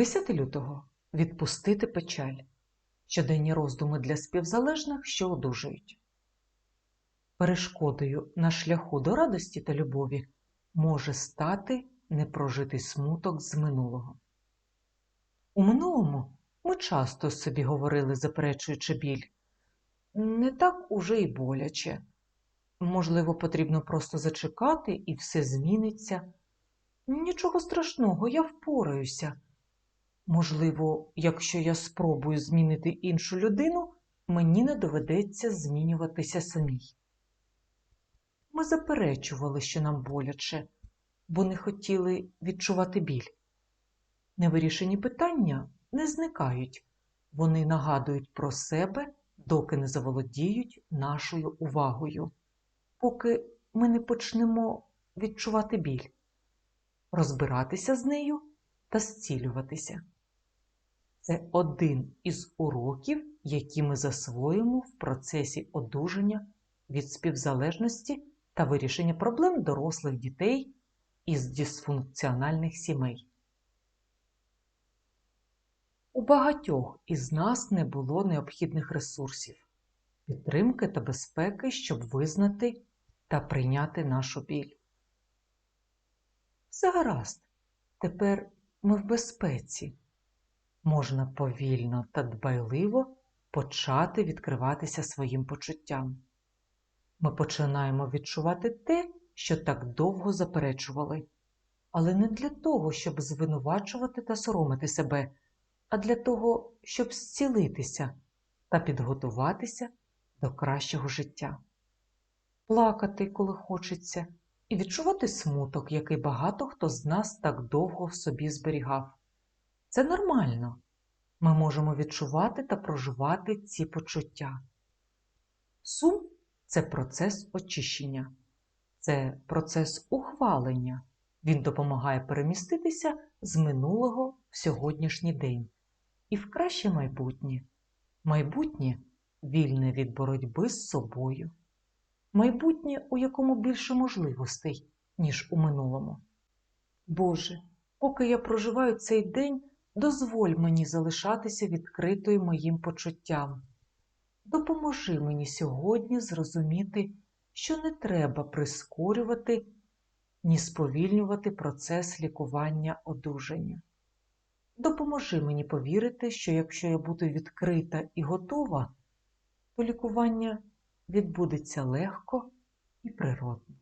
10 лютого. Відпустити печаль. Щоденні роздуми для співзалежних, що одужують. Перешкодою на шляху до радості та любові може стати непрожитий смуток з минулого. У минулому ми часто собі говорили, заперечуючи біль. Не так уже й боляче. Можливо, потрібно просто зачекати і все зміниться. Нічого страшного, я впораюся. Можливо, якщо я спробую змінити іншу людину, мені не доведеться змінюватися самій. Ми заперечували, що нам боляче, бо не хотіли відчувати біль. Невирішені питання не зникають, вони нагадують про себе, доки не заволодіють нашою увагою, поки ми не почнемо відчувати біль, розбиратися з нею та зцілюватися. Це один із уроків, які ми засвоїмо в процесі одужання від співзалежності та вирішення проблем дорослих дітей із дисфункціональних сімей. У багатьох із нас не було необхідних ресурсів, підтримки та безпеки, щоб визнати та прийняти нашу біль. Все гаразд, тепер ми в безпеці. Можна повільно та дбайливо почати відкриватися своїм почуттям. Ми починаємо відчувати те, що так довго заперечували, але не для того, щоб звинувачувати та соромити себе, а для того, щоб зцілитися та підготуватися до кращого життя, плакати, коли хочеться, і відчувати смуток, який багато хто з нас так довго в собі зберігав. Це нормально. Ми можемо відчувати та проживати ці почуття. Сум це процес очищення, це процес ухвалення. Він допомагає переміститися з минулого в сьогоднішній день і в краще майбутнє. Майбутнє вільне від боротьби з собою. Майбутнє, у якому більше можливостей, ніж у минулому. Боже, поки я проживаю цей день, дозволь мені залишатися відкритою моїм почуттям. Допоможи мені сьогодні зрозуміти, що не треба прискорювати ні сповільнювати процес лікування одужання. Допоможи мені повірити, що якщо я буду відкрита і готова, то лікування відбудеться легко і природно.